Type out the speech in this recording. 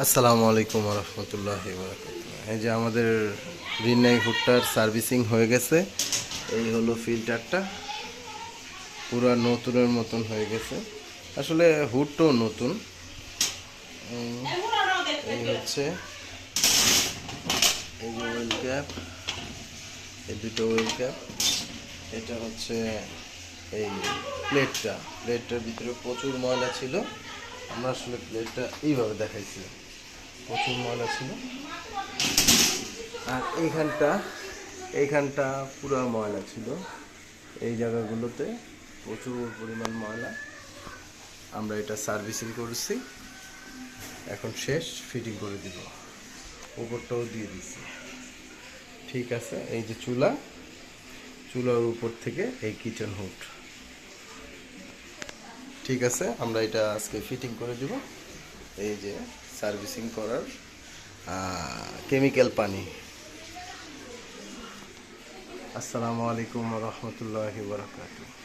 আসসালামু আলাইকুম রহমতুল্লাহ এই যে আমাদের রিনাই হুডটার সার্ভিসিং হয়ে গেছে। এই হলো ফিল্টারটা। পুরো নতুনের মতন হয়ে গেছে। আসলে হুডটাও নতুন। এই হচ্ছে এই যে ওয়েল ক্যাপ এই দুটো ওয়েল ক্যাপ এটা হচ্ছে এই প্লেটটা প্লেটটার ভিতরে প্রচুর ময়লা ছিল। আমরা আসলে প্লেটটা এইভাবে দেখাইছি। প্রচুর ময়লা ছিল। আর এইখানটা এইখানটা পুরো ময়লা ছিল। এই জায়গাগুলোতে প্রচুর পরিমাণ ময়লা। আমরা এটা সার্ভিসিং করেছি। এখন শেষ ফিটিং করে দিব। উপরটাও দিয়ে দিছি। ঠিক আছে, এই যে চুলা। চুলার উপর থেকে এই কিচেন হুড ঠিক আছে, আমরা এটা আজকে ফিটিং করে দিব। এই যে সার্ভিসিং করার কেমিক্যাল পানি। আসসালামু আলাইকুম রহমতুল্লাহ বারাকাতুহু।